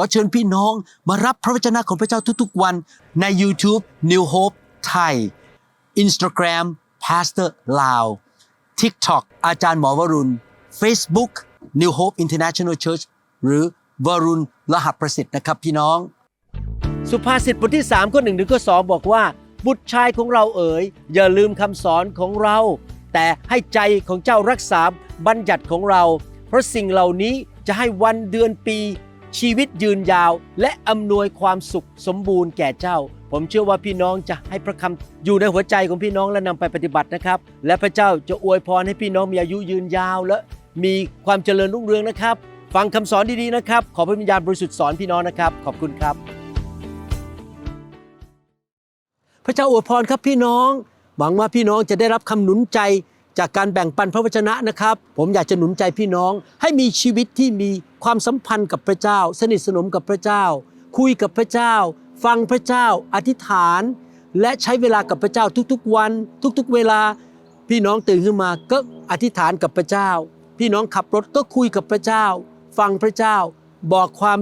ขอเชิญพี่น้องมารับพระวจนะของพระเจ้าทุกๆวันใน YouTube New Hope Thai Instagram Pastor Lao TikTok อาจารย์หมอวรุณ Facebook New Hope International Church หรือวรุณรหัสประสิทธิ์นะครับพี่น้อง สุภาษิตบทที่3ข้อ1ถึงข้อ2บอกว่า บุตรชายของเราเอ๋ย อย่าลืมคำสอนของเรา แต่ให้ใจของเจ้ารักษาบัญญัติของเรา เพราะสิ่งเหล่านี้จะให้วันเดือนปี ชีวิตยืนยาวและอำนวยความสุขสมบูรณ์แก่เจ้า ผมเชื่อว่าพี่น้องจะให้พระคำอยู่ในหัวใจของพี่น้องและนำไปปฏิบัตินะครับ และพระเจ้าจะอวยพรให้พี่น้องมีอายุยืนยาวและ มีความเจริญรุ่งเรืองนะครับ ฟังคำสอนดีๆนะครับ ขอพระวิญญาณบริสุทธิ์สอนพี่น้องนะครับ ขอบคุณครับ พระเจ้าอวยพรครับพี่น้อง หวังว่าพี่น้องจะได้รับคำหนุนใจ จากการแบ่งปันพระวจนะนะครับ ผมอยากจะหนุนใจพี่น้อง ให้มีชีวิตที่มีความสัมพันธ์กับพระเจ้า สนิทสนมกับพระเจ้า คุยกับพระเจ้า ฟังพระเจ้า อธิษฐาน และใช้เวลากับพระเจ้าทุกๆวัน ทุกๆ เวลาพี่น้องตื่นขึ้นมาก็อธิษฐานกับพระเจ้า พี่น้องขับรถก็คุยกับพระเจ้า ฟังพระเจ้า บอกความ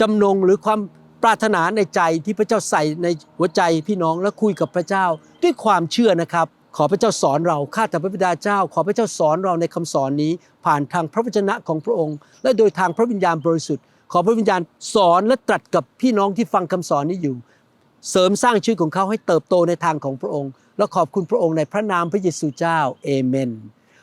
จำนงหรือความปรารถนาในใจที่พระเจ้าใส่ในหัวใจพี่น้องและคุยกับพระเจ้า ด้วยความเชื่อนะครับ ขอพระเจ้าสอนเราข้าแต่พระบิดาเจ้า ขอพระเจ้าสอนเราในคำสอนนี้ ผ่านทางพระวจนะของพระองค์ และโดยทางพระวิญญาณบริสุทธิ์ ขอพระวิญญาณสอนและตรัสกับพี่น้องที่ฟังคำสอนนี้อยู่ เสริมสร้างชีวิตของเขาให้เติบโตในทางของพระองค์ และขอบคุณพระองค์ในพระนามพระเยซูเจ้าเอเมน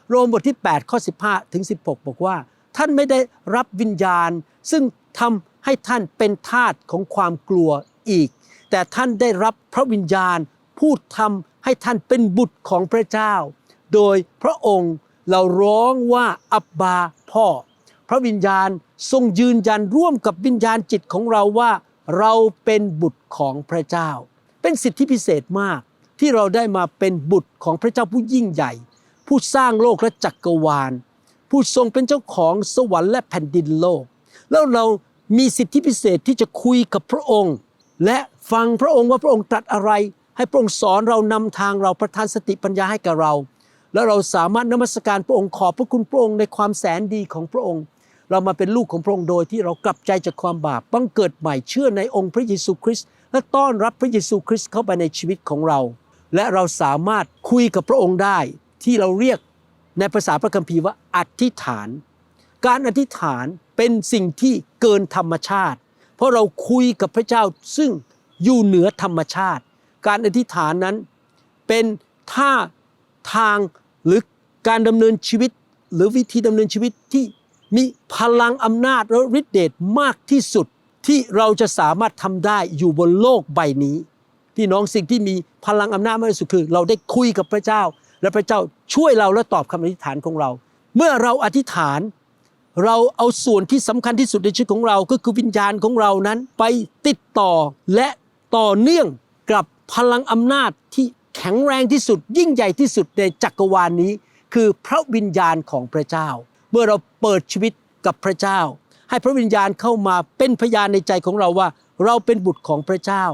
โรมบทที่ 8 ข้อ 15 ถึง 16 บอกว่า ท่านไม่ได้รับวิญญาณ ซึ่งทำให้ท่านเป็นทาสของความกลัวอีก แต่ท่านได้รับพระวิญญาณพูดทำ ให้ท่านเป็นบุตรของพระเจ้า โดยพระองค์เราร้องว่าอับบาพ่อ พระวิญญาณทรงยืนยันร่วมกับวิญญาณจิตของเราว่า เราเป็นบุตรของพระเจ้า เป็นสิทธิพิเศษมากที่เราได้มาเป็นบุตรของพระเจ้าผู้ยิ่งใหญ่ ผู้สร้างโลกและจักกรวาล ผู้ทรงเป็นเจ้าของสวรรค์และแผ่นดินโลก แล้วเรามีสิทธิพิเศษที่จะคุยกับพระองค์ และฟังพระองค์ว่าพระองค์ตรัสอะไร ให้พระองค์สอนเรานำทางเราประทานสติปัญญาให้กับเรา แล้วเราสามารถนมัสการพระองค์ขอบพระคุณพระองค์ในความแสนดีของพระองค์ เรามาเป็นลูกของพระองค์โดยที่เรากลับใจจากความบาปบังเกิดใหม่เชื่อในองค์พระเยซูคริสต์และต้อนรับพระเยซูคริสต์เข้าไปในชีวิตของเรา และเราสามารถคุยกับพระองค์ได้ที่เราเรียกในภาษาพระคัมภีร์ว่าอธิษฐาน การอธิษฐานเป็นสิ่งที่เกินธรรมชาติ เพราะเราคุยกับพระเจ้าซึ่งอยู่เหนือธรรมชาติ การอธิษฐานนั้น เป็นท่าทางหรือการดำเนินชีวิต หรือวิธีดำเนินชีวิตที่มีพลังอำนาจและฤทธิเดชมากที่สุดที่เราจะสามารถทำได้อยู่บนโลกใบนี้พี่น้องสิ่งที่มีพลังอำนาจมากที่สุดคือ เราได้คุยกับพระเจ้า และพระเจ้าช่วยเราและตอบคำอธิษฐานของเรา เมื่อเราอธิษฐาน เราเอาส่วนที่สำคัญที่สุดในชีวิตของเรา ก็คือวิญญาณของเรานั้นไปติดต่อและต่อเนื่องกับ พลังอำนาจที่แข็งแรงที่สุด ยิ่งใหญ่ที่สุดในจักรวาลนี้ คือพระวิญญาณของพระเจ้า เมื่อเราเปิดชีวิตกับพระเจ้า ให้พระวิญญาณเข้ามาเป็นพยานในใจของเราว่า เราเป็นบุตรของพระเจ้า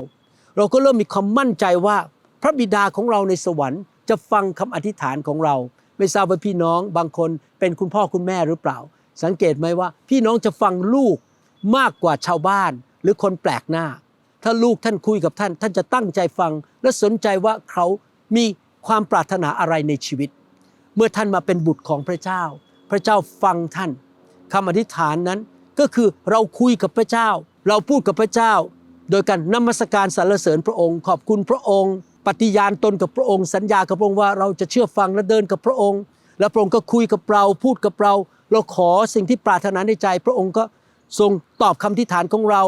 เราก็เริ่มมีความมั่นใจว่าพระบิดาของเราในสวรรค์จะฟังคำอธิษฐานของเรา ไม่ทราบว่าพี่น้องบางคนเป็นคุณพ่อคุณแม่หรือเปล่า สังเกตไหมว่า พี่น้องจะฟังลูกมากกว่าชาวบ้านหรือคนแปลกหน้า ถ้าลูกท่านคุยกับท่าน ท่านจะตั้งใจฟัง และสนใจว่าเขามีความปรารถนาอะไรในชีวิต เมื่อท่านมาเป็นบุตรของพระเจ้า พระเจ้าฟังท่านคำอธิษฐานนั้นก็คือเราคุยกับพระเจ้า เราพูดกับพระเจ้า โดยการนมัสการสรรเสริญพระองค์ ขอบคุณพระองค์ ปฏิญาณตนกับพระองค์ สัญญากับพระองค์ว่าเราจะเชื่อฟังและเดินกับพระองค์ และพระองค์ก็คุยกับเราพูดกับเรา เราขอสิ่งที่ปรารถนาในใจ พระองค์ก็ทรงตอบคำอธิษฐานของเรา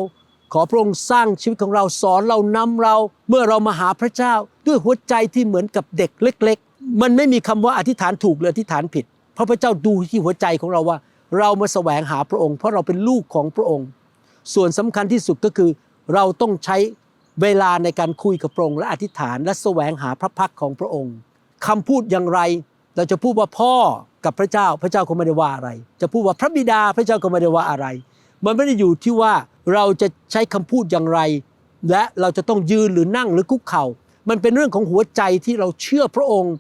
ขอพระองค์สร้างชีวิตของเราสอนเรานำเรา เมื่อเรามาหาพระเจ้า ด้วยหัวใจที่เหมือนกับเด็กเล็ก ๆ มันไม่มีคำว่าอธิษฐานถูกหรืออธิษฐานผิด เพราะพระเจ้าดูที่หัวใจของเราว่า เรามาแสวงหาพระองค์ เพราะเราเป็นลูกของพระองค์ ส่วนสำคัญที่สุดก็คือ เราต้องใช้เวลาในการคุยกับพระองค์และอธิษฐานและแสวงหาพระพักของพระองค์คำพูดอย่างไร เราจะพูดว่าพ่อกับพระเจ้า พระเจ้าก็ไม่ได้ว่าอะไร จะพูดว่าพระบิดาพระเจ้าก็ไม่ได้ว่าอะไร มันไม่ได้อยู่ที่ว่า เราจะใช้คำพูดอย่างไร และเราจะต้องยืนหรือนั่งหรือคุกเข่า มันเป็นเรื่องของหัวใจที่เราเชื่อพระองค์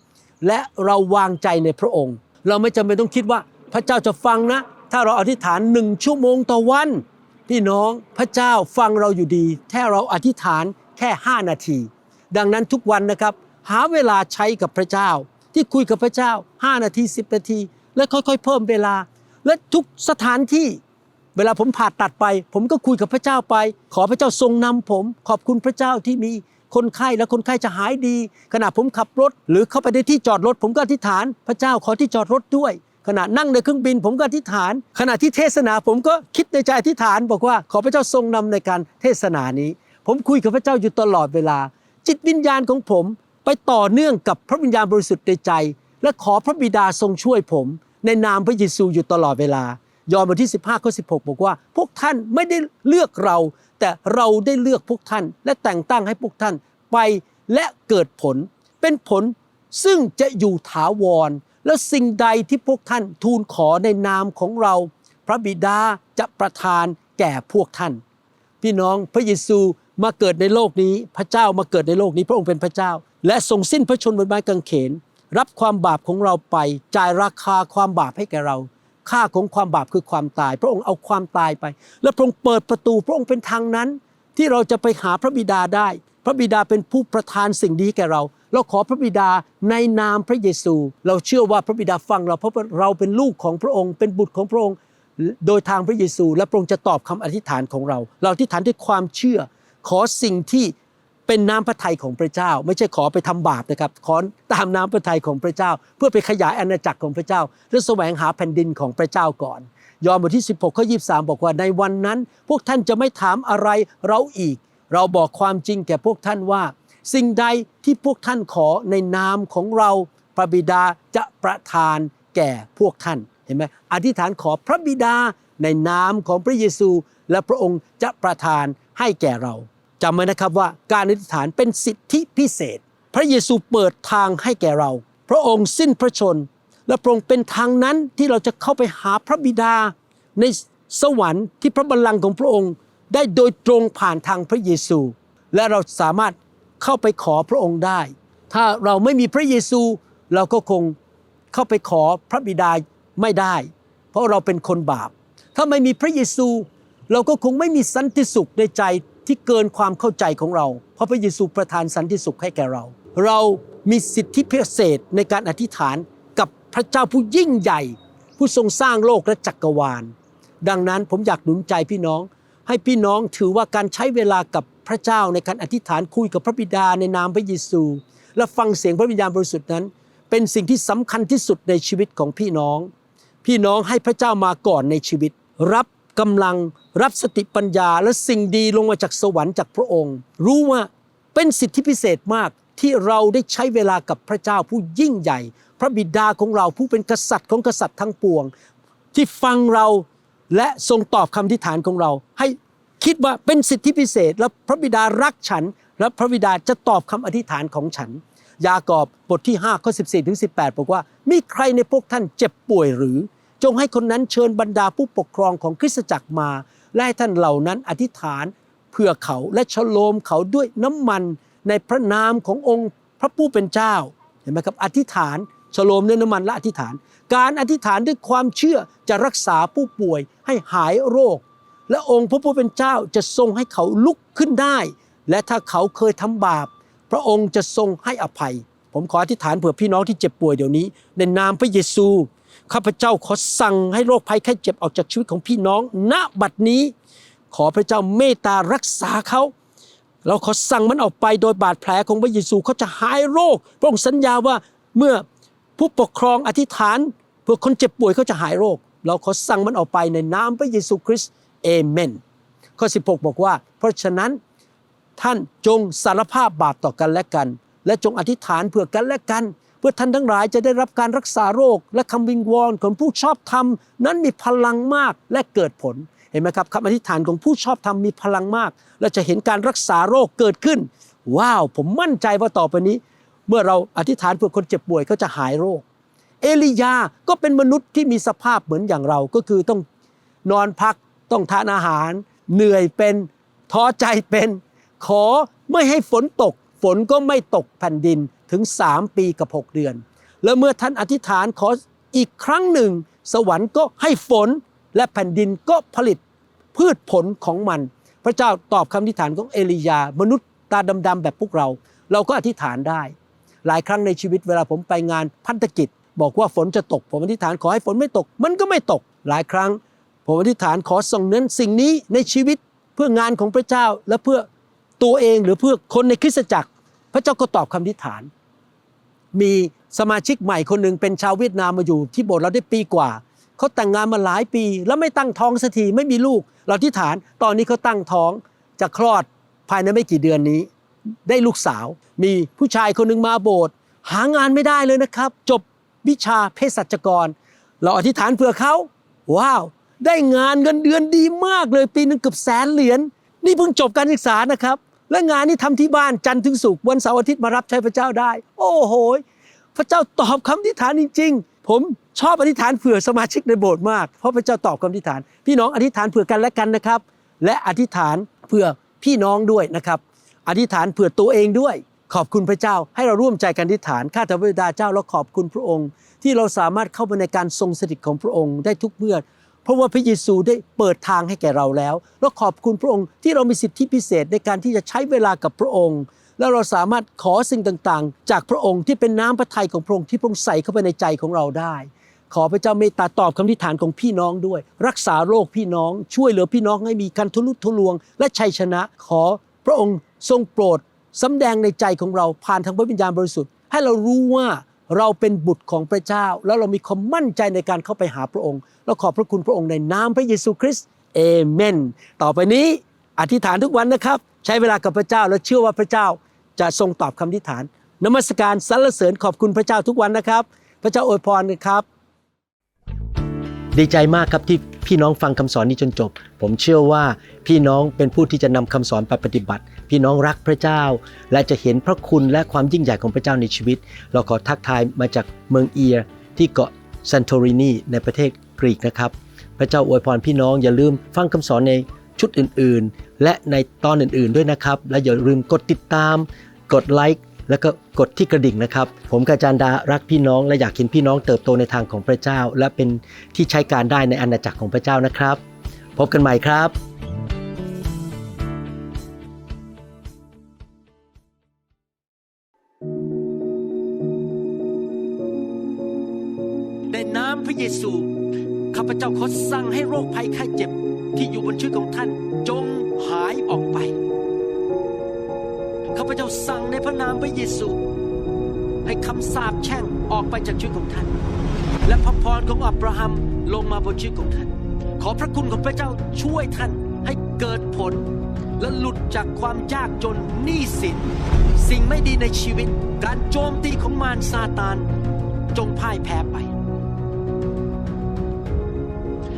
และเราวางใจในพระองค์ เราไม่จำเป็นต้องคิดว่าพระเจ้าจะฟังนะ ถ้าเราอธิษฐานหนึ่งชั่วโมงต่อวันพี่น้องพระเจ้าฟังเราอยู่ดีแค่เราอธิษฐานแค่ 5 นาที ดังนั้นทุกวันนะครับ หาเวลาใช้กับพระเจ้า ที่คุยกับพระเจ้า 5 นาที 10 นาที และค่อยๆ เพิ่มเวลา และทุกสถานที่ เวลาผมผ่าตัดไป ผมก็คุยกับพระเจ้าไป ขอพระเจ้าทรงนำผม ขอบคุณพระเจ้าที่มีคนไข้และคนไข้จะหายดี ขณะผมขับรถ หรือเข้าไปในที่จอดรถ ผมก็อธิษฐาน พระเจ้าขอที่จอดรถด้วย ขณะนั่งในเครื่องบิน ผมก็อธิษฐาน ขณะที่เทศนาผมก็คิดในใจอธิษฐาน บอกว่าขอพระเจ้าทรงนำในการเทศนานี้ ผมคุยกับพระเจ้าอยู่ตลอดเวลา จิตวิญญาณของผมไปต่อเนื่องกับพระวิญญาณบริสุทธิ์ในใจ และขอพระบิดาทรงช่วยผม ในนามพระเยซูอยู่ตลอดเวลา ยอห์นบทที่ 15ข้อ16 บอกว่า พวกท่านไม่ได้เลือกเรา แต่เราได้เลือกพวกท่าน และแต่งตั้งให้พวกท่านไปและเกิดผล เป็นผลซึ่งจะอยู่ถาวร และสิ่งใดที่พวกท่านทูลขอในนามของเรา พระบิดาจะประทานแก่พวกท่าน พี่น้องพระเยซูมาเกิดในโลกนี้พระเจ้ามาเกิดในโลกนี้พระองค์เป็นพระเจ้า และทรงสิ้นพระชนม์บนไม้กางเขน รับความบาปของเราไปจ่ายราคาความบาปให้แก่เรา ค่าของความบาปคือความตาย พระองค์เอาความตายไป และพระองค์เปิดประตู พระองค์เป็นทางนั้น ที่เราจะไปหาพระบิดาได้ พระบิดาเป็นผู้ประทานสิ่งดีแก่เรา เราขอพระบิดาในนามพระเยซู เราเชื่อว่าพระบิดาฟังเราเพราะเราเป็นลูกของพระองค์ เป็นบุตรของพระองค์ โดยทางพระเยซู และพระองค์จะตอบคำอธิษฐานของเรา เราอธิษฐานด้วยความเชื่อ ขอสิ่งที่ เป็นน้ำพระทัยของพระเจ้า ไม่ใช่ขอไปทำบาปนะครับ ขอตามน้ำพระทัยของพระเจ้า เพื่อไปขยายอาณาจักรของพระเจ้า และแสวงหาแผ่นดินของพระเจ้าก่อน ยอห์นบทที่ 16ข้อ23บอกว่าในวันนั้น พวกท่านจะไม่ถามอะไรเราอีก เราบอกความจริงแก่พวกท่านว่า สิ่งใดที่พวกท่านขอในนามของเราพระบิดาจะประทานแก่พวกท่านเห็นไหมอธิษฐานขอพระบิดาในนามของพระเยซู และพระองค์จะประทานให้แก่เรา จำไว้นะครับว่าการอธิษฐานเป็นสิทธิพิเศษ พระเยซูเปิดทางให้แก่เรา พระองค์สิ้นพระชน และพระองค์เป็นทางนั้นที่เราจะเข้าไปหาพระบิดา ในสวรรค์ที่พระบัลลังก์ของพระองค์ได้โดยตรงผ่านทางพระเยซู และเราสามารถเข้าไปขอพระองค์ได้ ถ้าเราไม่มีพระเยซูเราก็คงเข้าไปขอพระบิดาไม่ได้ เพราะเราเป็นคนบาป ถ้าไม่มีพระเยซู เราก็คงไม่มีสันติสุขในใจ ที่เกินความเข้าใจของเรา เพราะพระเยซูประทานสันติสุขให้แก่เรา เรามีสิทธิพิเศษในการอธิษฐานกับพระเจ้าผู้ยิ่งใหญ่ ผู้ทรงสร้างโลกและจักรวาล ดังนั้นผมอยากหนุนใจพี่น้อง ให้พี่น้องถือว่าการใช้เวลากับพระเจ้าในการอธิษฐานคุยกับพระบิดาในนามพระเยซู และฟังเสียงพระวิญญาณบริสุทธิ์นั้น เป็นสิ่งที่สำคัญที่สุดในชีวิตของพี่น้อง พี่น้องให้พระเจ้ามาก่อนในชีวิต รับกำลัง รับสติปัญญาและสิ่งดีลงมาจากสวรรค์จากพระองค์ รู้ว่าเป็นสิทธิพิเศษมากที่เราได้ใช้เวลากับพระเจ้าผู้ยิ่งใหญ่ พระบิดาของเราผู้เป็นกษัตริย์ของกษัตริย์ทั้งปวง ที่ฟังเราและทรงตอบคำทิฐานของเรา ให้คิดว่าเป็นสิทธิพิเศษ และพระบิดารักฉัน และพระบิดาจะตอบคำอธิษฐานของฉัน ยากอบบทที่5ข้อ14ถึง18 บอกว่า มีใครในพวกท่านเจ็บป่วยหรือ จงให้คนนั้นเชิญบรรดาผู้ปกครองของคริสตจักรมา และให้ท่านเหล่านั้นอธิษฐานเพื่อเขาและฉโลมเขาด้วยน้ำมันในพระนามขององค์พระผู้เป็นเจ้าเห็นไหมครับอธิษฐานฉโลมด้วยน้ำมันและอธิษฐาน การอธิษฐานด้วยความเชื่อจะรักษาผู้ป่วยให้หายโรค และองค์พระผู้เป็นเจ้าจะทรงให้เขาลุกขึ้นได้ และถ้าเขาเคยทำบาป พระองค์จะทรงให้อภัย ผมขออธิษฐานเผื่อพี่น้องที่เจ็บป่วยเดี๋ยวนี้ ในนามพระเยซู ข้าพเจ้าขอสั่งให้โรคภัยแค่เจ็บออกจากชีวิตของพี่น้อง ณบัดนี้ ขอพระเจ้าเมตตารักษาเขา เราขอสั่งมันออกไปโดยบาดแผลของพระเยซูเขาจะหายโรค พระองค์สัญญาว่าเมื่อผู้ปกครองอธิษฐานเพื่อคนเจ็บป่วยเขาจะหายโรค เราขอสั่งมันออกไปในนามพระเยซูคริสต์เอเมน ข้อ 16 บอกว่า เพราะฉะนั้นท่านจงสารภาพบาปต่อกันและกัน และจงอธิษฐานเพื่อกันและกันเพื่อท่านทั้งหลายจะได้รับการรักษาโรค และคำวิงวอนของผู้ชอบธรรม นั้นมีพลังมากและเกิดผลเห็นไหมครับคำอธิษฐานของผู้ชอบธรรมมีพลังมาก และจะเห็นการรักษาโรคเกิดขึ้น ว้าว ผมมั่นใจว่าต่อไปนี้ เมื่อเราอธิษฐานเพื่อคนเจ็บป่วยก็จะหายโรค เอลียาก็เป็นมนุษย์ที่มีสภาพเหมือนอย่างเราก็คือต้องนอนพักต้องทานอาหาร เหนื่อยเป็นท้อใจเป็น ขอไม่ให้ฝนตก ฝนก็ไม่ตกแผ่นดิน ถึง 3 ปีกับ 6 เดือน แล้วเมื่อท่านอธิษฐานขออีกครั้งหนึ่ง สวรรค์ก็ให้ฝนและแผ่นดินก็ผลิตพืชผลของมัน พระเจ้าตอบคำอธิษฐานของเอลียา มนุษย์ตาดำๆแบบพวกเรา เราก็อธิษฐานได้ หลายครั้งในชีวิตเวลาผมไปงานพันธกิจ บอกว่าฝนจะตก ผมอธิษฐานขอให้ฝนไม่ตก มันก็ไม่ตก หลายครั้ง ผมอธิษฐานขอส่งเน้นสิ่งนี้ในชีวิตเพื่องานของพระเจ้าและเพื่อตัวเองหรือเพื่อคนในคริสตจักร พระเจ้าก็ตอบคำอธิษฐาน มีสมาชิกใหม่คนหนึ่งเป็นชาวเวียดนามมาอยู่ที่โบสถ์เราได้ปีกว่าเขาแต่งงานมาหลายปี แล้วไม่ตั้งท้องสักทีไม่มีลูก เราที่ฐานตอนนี้เขาตั้งท้องจะคลอดภายในไม่กี่เดือนนี้ ได้ลูกสาว มีผู้ชายคนหนึ่งมาโบสถ์หางานไม่ได้เลยนะครับ จบวิชาเภสัชกร เราอธิษฐานเผื่อเขาว้าว ได้งานเงินเดือนดีมากเลยปีหนึงเกือบแสนเหรียญนี่เพิ่งจบการศึกษานะครับ และงานนี้ทำที่บ้านจันทร์ถึงศุกร์วันเสาร์อาทิตย์มารับใช้พระเจ้าได้ โอ้โห พระเจ้าตอบคำอธิษฐานจริง ๆ ผมชอบอธิษฐานเผื่อสมาชิกในโบสถ์มากเพราะพระเจ้าตอบคำอธิษฐาน พี่น้องอธิษฐานเผื่อกันและกันนะครับ และอธิษฐานเผื่อพี่น้องด้วยนะครับ อธิษฐานเผื่อตัวเองด้วย ขอบคุณพระเจ้าให้เราร่วมใจกันอธิษฐานข้าแต่พระบิดาเจ้าเราขอบคุณพระองค์ ที่เราสามารถเข้าไปในการทรงสถิตของพระองค์ได้ทุกเมื่อ เพราะว่าพระเยซูได้เปิดทางให้แก่เราแล้ว แล้วขอบคุณพระองค์ที่เรามีสิทธิพิเศษในการที่จะใช้เวลากับพระองค์ แล้วเราสามารถขอสิ่งต่างๆ จากพระองค์ที่เป็นน้ำพระทัยของพระองค์ที่พระองค์ใส่เข้าไปในใจของเราได้ ขอพระเจ้าเมตตาตอบคำอธิษฐานของพี่น้องด้วย รักษาโรคพี่น้อง ช่วยเหลือพี่น้องให้มีการทุลุทุลวง และชัยชนะ ขอพระองค์ทรงโปรดสำแดงในใจของเราผ่านทางพระวิญญาณบริสุทธิ์ให้เรารู้ว่า เราเป็นบุตรของพระเจ้า แล้วเรามีความมั่นใจในการเข้าไปหาพระองค์ แล้วขอบพระคุณพระองค์ในนามพระเยซูคริสต์เอเมน ต่อไปนี้อธิษฐานทุกวันนะครับ ใช้เวลากับพระเจ้าและเชื่อว่าพระเจ้าจะทรงตอบคำอธิษฐานนมัสการสรรเสริญขอบคุณพระเจ้าทุกวันนะครับ พระเจ้าอวยพรนะครับ ดีใจมากครับที่ พี่น้องฟังคำสอนนี้จนจบ ผมเชื่อว่าพี่น้องเป็นผู้ที่จะนำคำสอนไปปฏิบัติ พี่น้องรักพระเจ้า และจะเห็นพระคุณและความยิ่งใหญ่ของพระเจ้าในชีวิต เราขอทักทายมาจากเมืองเอียร์ที่เกาะซันโตรินีในประเทศกรีกนะครับ พระเจ้าอวยพรพี่น้องอย่าลืมฟังคำสอนในชุดอื่นๆ และในตอนอื่นๆด้วยนะครับ และอย่าลืมกดติดตาม กดไลค์ แล้วก็กดที่กระดิ่งนะครับ ผมกาจารย์ดารักพี่น้อง และอยากเห็นพี่น้องเติบโตในทางของพระเจ้า และเป็นที่ใช้การได้ในอาณาจักรของพระเจ้านะครับ พบกันใหม่ครับในน้ำพระเยซูข้าพเจ้าขอสั่งให้โรคภัยไข้เจ็บที่อยู่บนชีวิตของท่าน ข้าพเจ้าสั่งในพระนามพระเยซู ให้คำสาปแช่งออกไปจากชีวิตของท่าน และพระพรของอับราฮัมลงมาบนชีวิตของท่าน ขอพระคุณของพระเจ้าช่วยท่านให้เกิดผล และหลุดจากความยากจนหนี้สิน สิ่งไม่ดีในชีวิต การโจมตีของมารซาตานจงพ่ายแพ้ไป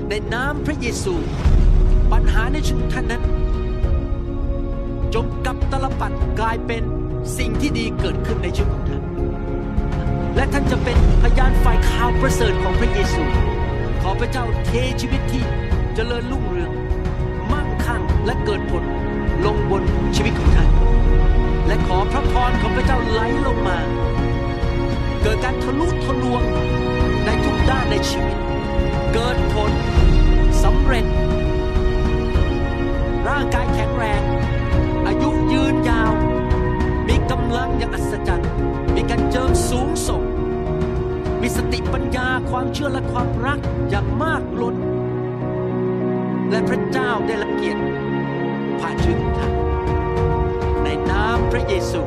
ในนามพระเยซู ปัญหาในชีวิตท่านนั้น บตลปัดกลายเป็นสิ่งที่ดีเกิดขึ้นในชีวิตของท่าน และท่านจะเป็นพยานฝ่ายข่าวประเสริฐของพระเยซู ขอพระเจ้าเทชีวิตที่เจริญรุ่งเรือง มั่งคั่งและเกิดผลลงบนชีวิตของท่าน และขอพระพรของพระเจ้าไหลลงมา เกิดการทะลุทะลวงในทุกด้านในชีวิต เกิดผล อและความรักอย่างมากล้น และพระเจ้าได้ละเกียรติผ่านชีวิตของท่านในนามพระเยซู